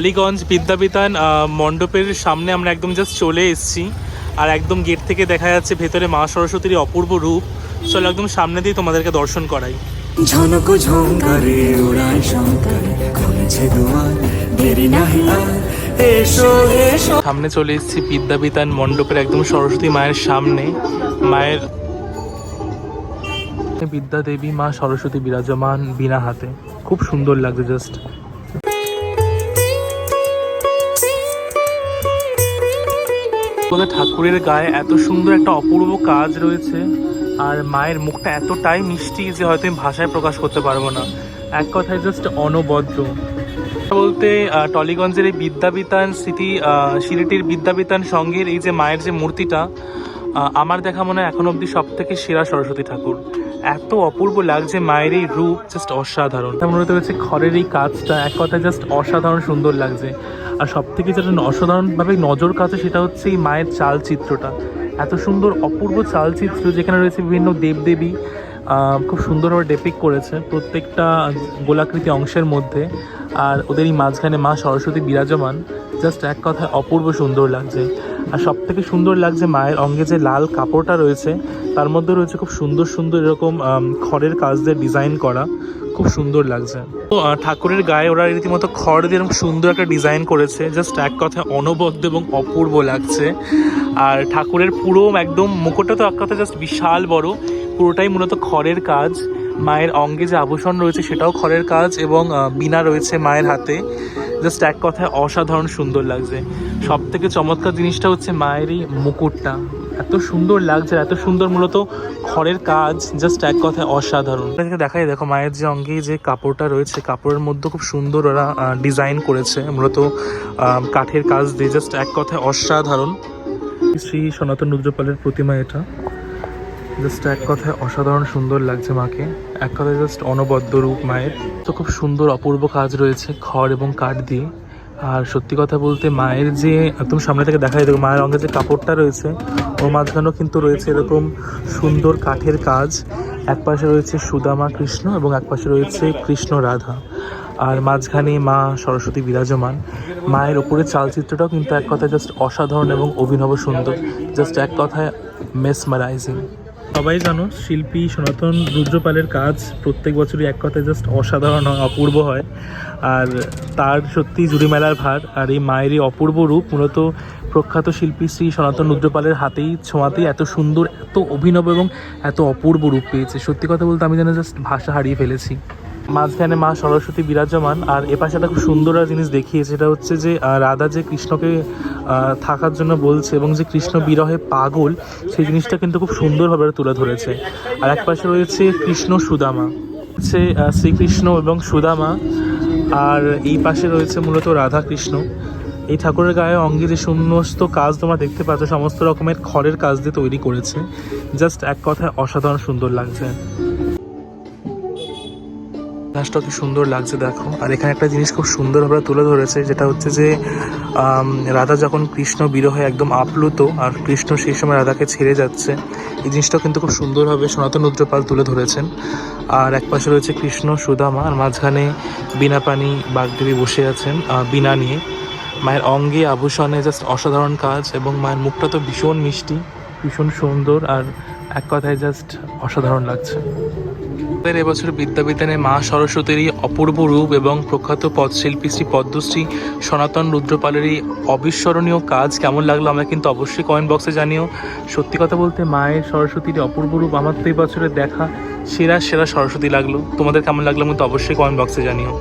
টালিগঞ্জ বিদ্যাবিতান মণ্ডপের সামনে আমরা একদম জাস্ট চলে এসেছি। আর একদম গেট থেকে দেখা যাচ্ছে ভেতরে মা সরস্বতীর অপূর্ব রূপ। চলো একদম সামনে দিয়ে তোমাদেরকে দর্শন করাই। ঝনক ঝঙ্কারে উড়ায় শঙ্কর খুলেছে দুয়ার দেরি নাহি আর সামনে চলে এসেছি বিদ্যাবিতান মণ্ডপের একদম সরস্বতী মায়ের সামনে। মায়ের বিদ্যা দেবী মা সরস্বতী বিরাজমান বিনা হাতে। খুব সুন্দর লাগছে জাস্ট তোমাদের ঠাকুরের গায়ে এত সুন্দর একটা অপূর্ব কাজ রয়েছে আর মায়ের মুখটা এতটাই মিষ্টি যে হয়তো আমি ভাষায় প্রকাশ করতে পারব না। এক কথায় জাস্ট অনবদ্য বলতে টলিগঞ্জের এই বিদ্যাবিতান আহ, সিলেটির বিদ্যাবিতান সঙ্গের এই যে মায়ের যে মূর্তিটা আমার দেখা মনে হয় এখন অবধি সব থেকে সেরা সরস্বতী ঠাকুর। এত অপূর্ব লাগছে মায়ের এই রূপ জাস্ট অসাধারণ। তেমন হতে হচ্ছে খড়ের এই কাজটা এক কথায় জাস্ট অসাধারণ সুন্দর লাগছে। আর সব থেকে যেটা অসাধারণভাবে নজর কাছে সেটা হচ্ছে এই মায়ের চালচিত্রটা। এত সুন্দর অপূর্ব চালচিত্র যেখানে রয়েছে বিভিন্ন দেবদেবী খুব সুন্দরভাবে ডেপিক করেছে প্রত্যেকটা গোলাকৃতি অংশের মধ্যে। আর ওদেরই মাঝখানে মা সরস্বতী বিরাজমান। জাস্ট এক কথায় অপূর্ব সুন্দর লাগছে। আর সব থেকে সুন্দর লাগছে মায়ের অঙ্গে যে লাল কাপড়টা রয়েছে, তার মধ্যে রয়েছে খুব সুন্দর সুন্দর এরকম খড়ের কাজ দিয়ে ডিজাইন করা। খুব সুন্দর লাগছে। তো ঠাকুরের গায়ে ওরা রীতিমতো খড় দিয়ে সুন্দর একটা ডিজাইন করেছে। জাস্ট এক কথায় অনবদ্য এবং অপূর্ব লাগছে। আর ঠাকুরের পুরো একদম মুকুটটা তো এক কথায় জাস্ট বিশাল বড়। পুরোটাই মূলত খড়ের কাজ। মায়ের অঙ্গে যে আভূষণ রয়েছে সেটাও খড়ের কাজ এবং বীণা রয়েছে মায়ের হাতে। জাস্ট এক কথায় অসাধারণ সুন্দর লাগছে। সব থেকে চমৎকার জিনিসটা হচ্ছে মায়ের এই মুকুটটা। এত সুন্দর লাগছে এত সুন্দর মূলত খড়ের কাজ জাস্ট এক কথায় অসাধারণ। দেখাই, দেখো মায়ের যে অঙ্গে যে কাপড়টা রয়েছে, কাপড়ের মধ্যে খুব সুন্দর ওরা ডিজাইন করেছে, মূলত কাঠের কাজ দিয়ে জাস্ট এক কথায় অসাধারণ। শ্রী সনাতন রুদ্রপালের প্রতিমা এটা। জাস্ট এক কথায় অসাধারণ সুন্দর লাগছে মাকে। এক কথায় জাস্ট অনবদ্য রূপ মায়ের। তো খুব সুন্দর অপূর্ব কাজ রয়েছে খড় এবং কাঠ দিয়ে। আর সত্যি কথা বলতে মায়ের যে একদম সামনে থেকে দেখা যায় মায়ের অঙ্গে যে কাপড়টা রয়েছে, ওর মাঝখানেও কিন্তু রয়েছে এরকম সুন্দর কাঠের কাজ। এক পাশে রয়েছে সুদামা কৃষ্ণ এবং এক পাশে রয়েছে কৃষ্ণ রাধা। আর মাঝখানে মা সরস্বতী বিরাজমান। মায়ের ওপরে চালচিত্রটাও কিন্তু এক কথায় জাস্ট অসাধারণ এবং অভিনব সুন্দর। জাস্ট এক কথায় মেসমারাইজিং সবাই জানো, শিল্পী, সনাতন রুদ্রপালের কাজ প্রত্যেক বছরই এক কথায় জাস্ট অসাধারণ হয়, অপূর্ব হয়। আর তার সত্যি জুড়ি মেলার ভার, আর এই মায়ের এই অপূর্ব রূপ মূলত প্রখ্যাত শিল্পী শ্রী সনাতন রুদ্রপালের হাতেই ছোঁয়াতেই এত সুন্দর, এত অভিনব এবং এত অপূর্ব রূপ পেয়েছে। সত্যি কথা বলতে আমি যেন জাস্ট ভাষা হারিয়ে ফেলেছি। মাঝখানে মা সরস্বতী বিরাজমান, আর এপাশে একটা খুব সুন্দর জিনিস দেখিয়েছে, সেটা হচ্ছে যে রাধা যে কৃষ্ণকে থাকার জন্য বলছে এবং যে কৃষ্ণ বিরহে পাগল সেই জিনিসটা কিন্তু খুব সুন্দরভাবে তুলে ধরেছে। আর এক পাশে রয়েছে কৃষ্ণ সুদামা। আহ, শ্রীকৃষ্ণ এবং সুদামা আর এই পাশে রয়েছে মূলত রাধা কৃষ্ণ এই ঠাকুরের গায়ে অঙ্গে যে সমস্ত কাজ তোমরা দেখতে পাচ্ছ সমস্ত রকমের খড়ের কাজ দিয়ে তৈরি করেছে। জাস্ট এক কথায় অসাধারণ সুন্দর লাগছে। গাছটা কি সুন্দর লাগছে দেখো। আর এখানে একটা জিনিস খুব সুন্দরভাবে তুলে ধরেছে, যেটা হচ্ছে যে রাধা যখন কৃষ্ণ বিরহে একদম আপ্লুত আর কৃষ্ণ সেই সময় রাধাকে ছেড়ে যাচ্ছে, এই জিনিসটা কিন্তু খুব সুন্দরভাবে সনাতন রুদ্রপাল তুলে ধরেছেন। আর এক পাশে রয়েছে কৃষ্ণ, সুদামা, আর মাঝখানে বিনা পানি বাগদেবী বসে আছেন বীণা নিয়ে। মায়ের অঙ্গে, আভূষণে জাস্ট অসাধারণ কাজ এবং মায়ের মুখটা তো ভীষণ মিষ্টি, ভীষণ সুন্দর আর এক কথায় জাস্ট অসাধারণ লাগছে। আমাদের এবছর বিদ্যাবিধানে মা সরস্বতীর অপূর্ব রূপ এবং প্রখ্যাত পদশিল্পী শ্রী পদ্মশ্রী সনাতন রুদ্রপালের এই অবিস্মরণীয় কাজ কেমন লাগল আমরা কিন্তু অবশ্যই কমেন্ট বক্সে জানিও। সত্যি কথা বলতে মায়ের সরস্বতীর অপূর্ব রূপ আমার তো এই বছরে দেখা সেরা সেরা সরস্বতী লাগল। তোমাদের কেমন লাগল কিন্তু অবশ্যই কমেন্ট বক্সে জানিও।